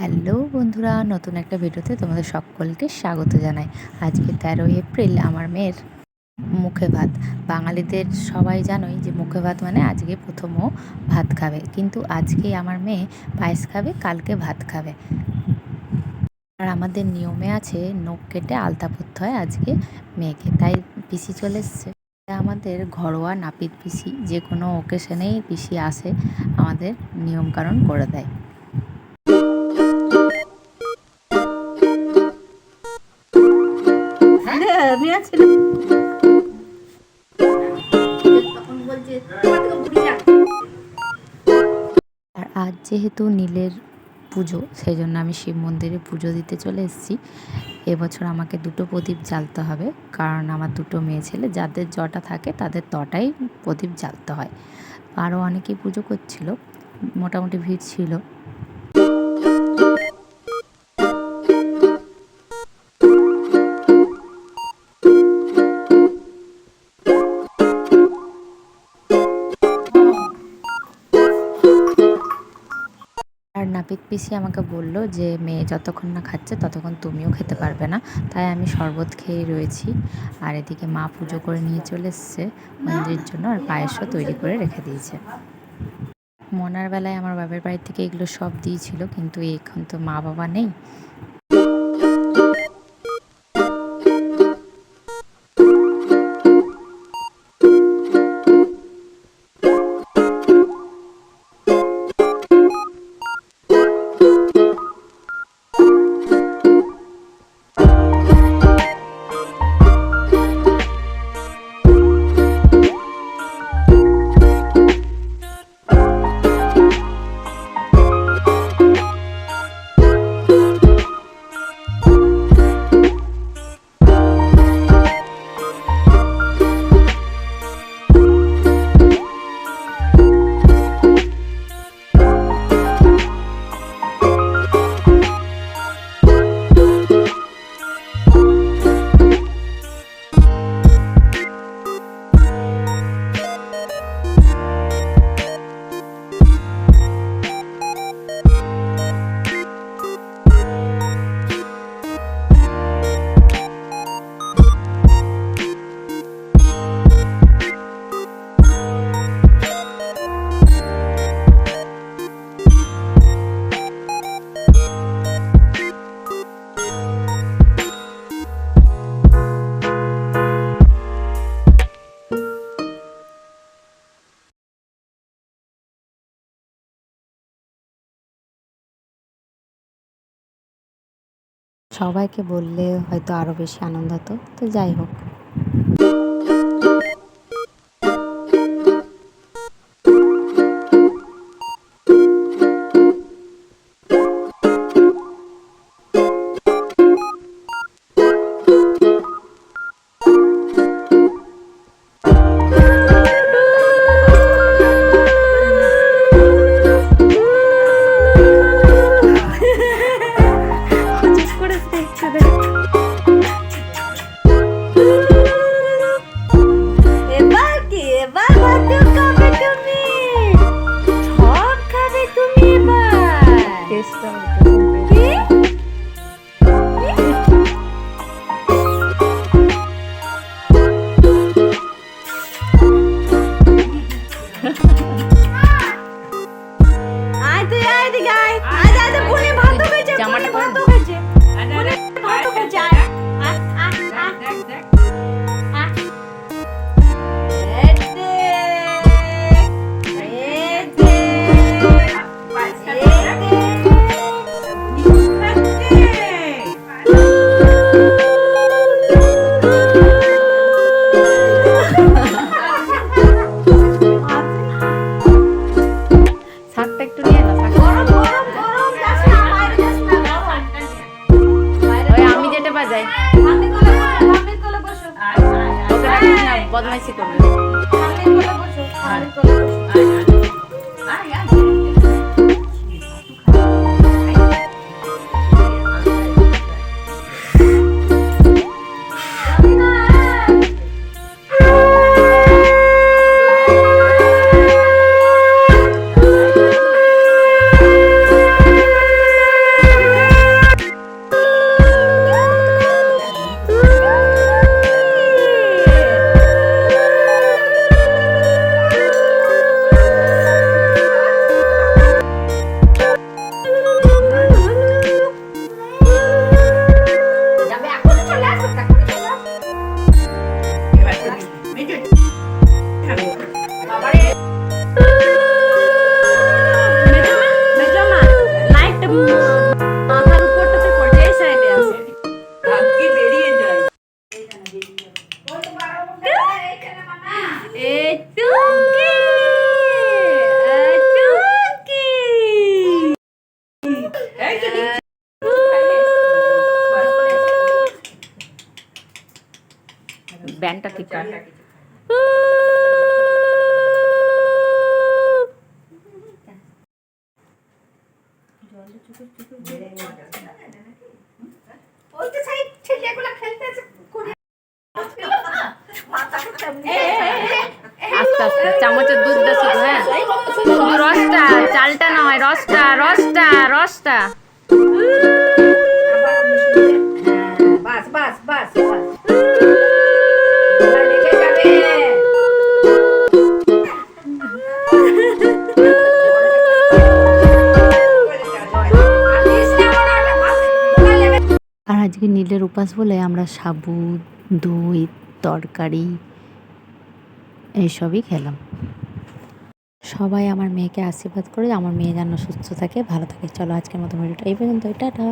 Hello বন্ধুরা, নতুন একটা ভিডিওতে তোমাদের সকলকে স্বাগত জানাই। আজকে তেরোই এপ্রিল, আমার মেয়ের মুখে ভাত। বাঙালিদের সবাই জানোই যে মুখে ভাত মানে আজকে প্রথমও ভাত খাবে। কিন্তু আজকে আমার মেয়ে পায়েস খাবে, কালকে ভাত খাবে। আর আমাদের নিয়মে আছে নখ কেটে আলতা পরতে হয় আজকে মেয়েকে। তাই পিসি চলে এসছে। আমাদের ঘরোয়া নাপিত পিসি, যে কোনো ওকেশনেই পিসি আসে আমাদের নিয়মকানুন করে দেয়। আর আজ যেহেতু নীলের পুজো সেই জন্য আমি শিব মন্দিরে পুজো দিতে চলে এসেছি। এবছর আমাকে দুটো প্রদীপ জ্বালতে হবে কারণ আমার দুটো মেয়ে ছেলে যাদের জটা থাকে তাদের তটাই প্রদীপ জ্বালতে হয়। আরও অনেকেই পুজো করছিল মোটামুটি ভিড় ছিল। আর নাপিত পিসি আমাকে বলল যে, মেয়ে যতক্ষণ না খাচ্ছে ততক্ষণ তুমিও খেতে পারবে না। তাই আমি শরবত খেয়ে রয়েছি। আর এদিকে মা পুজো করে নিয়ে চলে এসছে, মন্দিরের জন্য, আর পায়েসও তৈরি করে রেখে দিয়েছে। মনার বেলায় আমার বাবার বাড়ি থেকে এগুলো সব দিয়েছিল, কিন্তু এখন তো মা বাবা নেই। সবাইকে বললে হয়তো আরও বেশি আনন্দ হতো। তো যাই হোক। না বদমাইশি ব্যান্ডটা ঠিক কর। আস্তে আস্তে চামচের দুধ দে শুধু হ্যাঁ। রসটা চালটা নয় রসটা রসটা রসটা। আজকে নীলের উপাস বলে আমরা সাবু, দই, তরকারি এইসবই খেলাম। সবাই আমার মেয়েকে আশীর্বাদ করে, আমার মেয়ে যেন সুস্থ থাকে, ভালো থাকে। চলো আজকের মতো ভিডিওটা এই পর্যন্ত টাটা।